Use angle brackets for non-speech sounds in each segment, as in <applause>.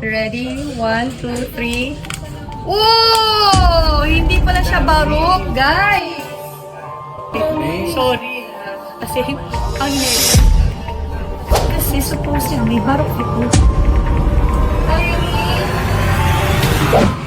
Ready? One, two, three. Oh! Hindi pala siya barok, guys! Sorry. Kasi, ang Kasi supposedly, barok ito.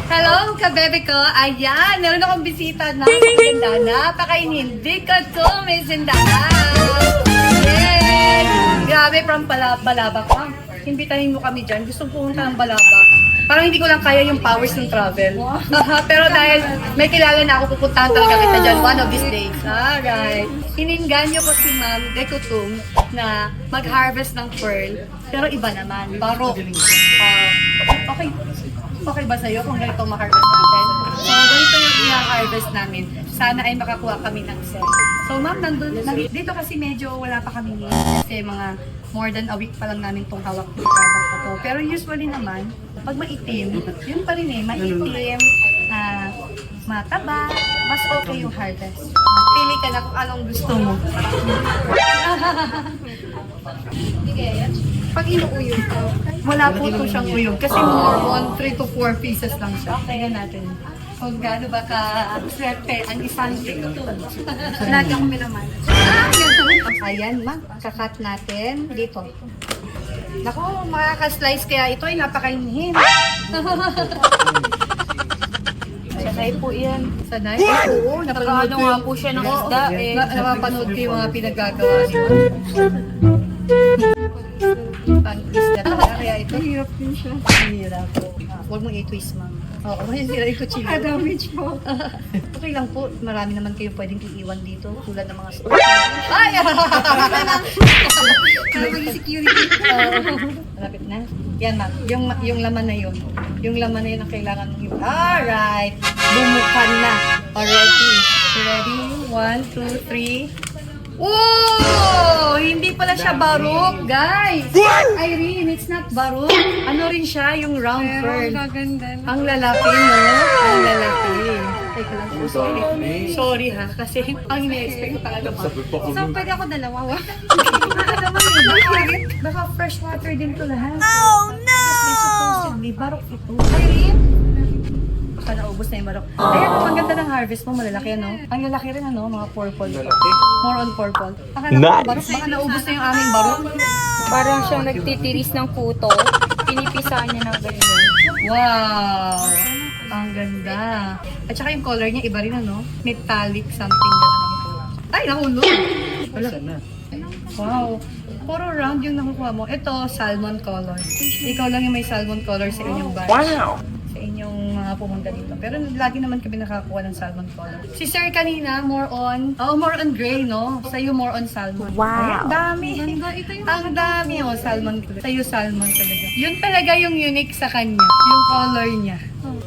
Hello, kabebe ko. Ayan, meron akong bisita na maganda. Napakainindi ko to, may sindahan. Yay! Grabe, from Bala- Balabak pa. Imbitahin mo kami dyan. Gusto pumunta ng Balabak. Parang hindi ko lang kaya yung powers ng travel. <laughs> Pero dahil may kilala na ako, pupuntahan talaga kita dyan one of these days. Alright. Hininganyo ko si Ma'am Dekutum na mag-harvest ng pearl. Pero iba naman. Barok. Ah, okay. Okay ba sa'yo kung ganito ma-harvest natin? So, ganito yung i-harvest namin. Sana ay makakuha kami ng set. So, ma'am, nandun, nandito, dito kasi medyo wala pa kami kasi mga more than a week pa lang namin itong hawak ng product na to. Pero usually naman, pag maitim, yun pa rin eh, maitim, ah, mataba, mas okay yung harvest. Pili ka na kung anong gusto mo. <laughs> Pag inuuyog ko, wala po ito siyang uyog. Kasi more on 3 to 4 pieces lang siya. Tingnan natin. Kung gaano ba ka swerte ang isang tingtong. <laughs> Lagi akong minaman. Ah, ganito. Ayan, ma. Kakat natin dito. Naku, makaka-slice kaya ito ay napakainhin. <laughs> Sanay po yan. Sanay? Oo, napanood ko nga po siya ng isda eh. Na, napapanood ko yung mga pinagagawa niyo. <laughs> Pang isda talaga, kaya ito. Hirap din siya. Hirap po. Huwag mong i-twist, ma'am. Oo, masisira yung kutsilyo. damage po. <laughs> okay lang po. Marami naman kayo pwedeng iiwan dito. Tulad ng mga. Ay! Para <laughs> maging security. Malapit na. Yan, ma'am. Yung, yung laman na yun. Yung laman na yun ang kailangan mong iwan. Alright! Bumukan na. Already. Ready? One, two, three. Oh! Hindi pala siya barok, guys! Irene, it's not barok. Ano rin siya, yung round pearl. Ang lalaki, no? Ang lalaki. Teka lang po, sorry. Sorry ha, kasi ang ina-expect ko talaga ba? So, pwede ako dalawa, wa? Baka naman bakit? Baka fresh water din to lahat. Oh, no! Supposedly, barok ito. Irene? Baka naubos na yung barok. Ayan, ang ganda ng harvest mo, malalaki ano? Ang lalaki rin ano, mga purple. More on purple. Baka nice. barok, baka naubos na yung aming barok. Parang siyang nagtitiris ng puto. Pinipisahan niya ng ganyan. Wow! Ang ganda. At saka yung color niya, iba rin ano? Metallic something ang color. Ay, nahulog! Wala. Wow. Puro round yung nakukuha mo. Ito, salmon color. Ikaw lang yung may salmon color sa inyong batch. Wow! Inyong mga pumunta dito. Pero lagi naman kami nakakakuha ng salmon color. Si Sir kanina, more on, oh, more on gray, no? Sa'yo, more on salmon. Wow! Ang dami. Ang dami, oh, salmon. Sa'yo, salmon talaga. Yun talaga yung unique sa kanya. Yung color niya.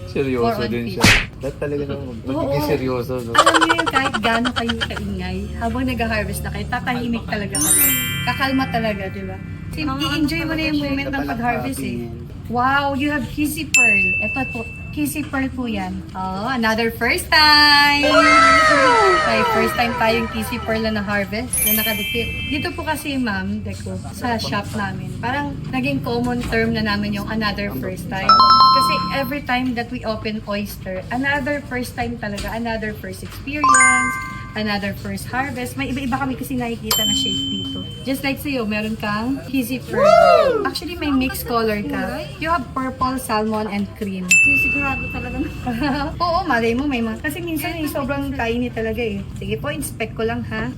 Seryoso Or on din siya. Lahat talaga naman. Magiging Oo. seryoso. No? Alam niyo yung kahit gaano kayo kaingay, habang nag-harvest na kayo, tatahimik talaga kayo. Kakalma talaga, di ba? Kasi i-enjoy mo na yung moment ng pag-harvest eh. Wow, you have kissy pearl. Ito po, kissy pearl po yan. Oh, another first time! Okay, first time tayong kissy pearl na na-harvest, na nakadikit. Dito po kasi, ma'am, Deko, sa shop namin, parang naging common term na namin yung another first time. Kasi every time that we open oyster, another first time talaga, another first experience, another first harvest. May iba-iba kami kasi nakikita na shape dito. Just like sa'yo, meron kang kissy pearl. Actually, may mixed color ka. You have purple, salmon, and cream. Sigurado talaga na. <laughs> Oo, malay mo may mga. Kasi minsan eh, sobrang tiny talaga eh. Sige po, inspect ko lang ha.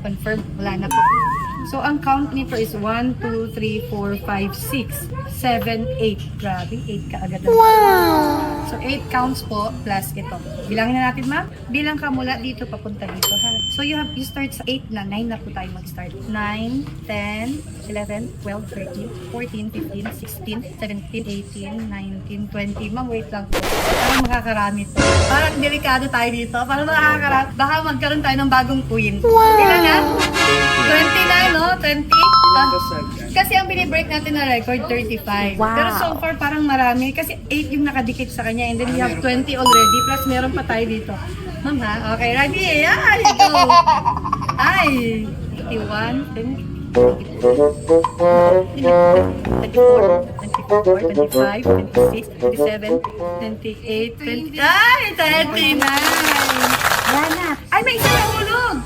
Confirm, wala na po. So, ang count nito is 1, 2, 3, 4, 5, 6, 7, 8. Grabe, 8 ka agad. Wow! So, 8 counts po plus ito. Bilangin na natin, ma'am. Bilang ka mula dito papunta dito, ha? So, you have, you start sa 8 na. 9 na po tayo mag-start. 9, 10, 11, 12, 13, 14, 15, 16, 17, 18, 19, 20. Ma'am, wait lang po. Parang makakarami po. Parang delikado tayo dito. Parang makakarami. Baka magkaroon tayo ng bagong queen. Wow! Kailangan? 29, no? 20? Ah, kasi ang binibreak natin na record, 35. Wow. Pero so far, parang marami. Kasi 8 yung nakadikit sa kanya. And then ah, we have 20 already. Plus, meron pa tayo dito. Ma'am, ha? Okay, ready? Ayan, go! Ay! 81, 20. 24, 25, 26, 27, 28, 29, 30, 31, 32, 33, 34, 35, 36, 37, 38, 39,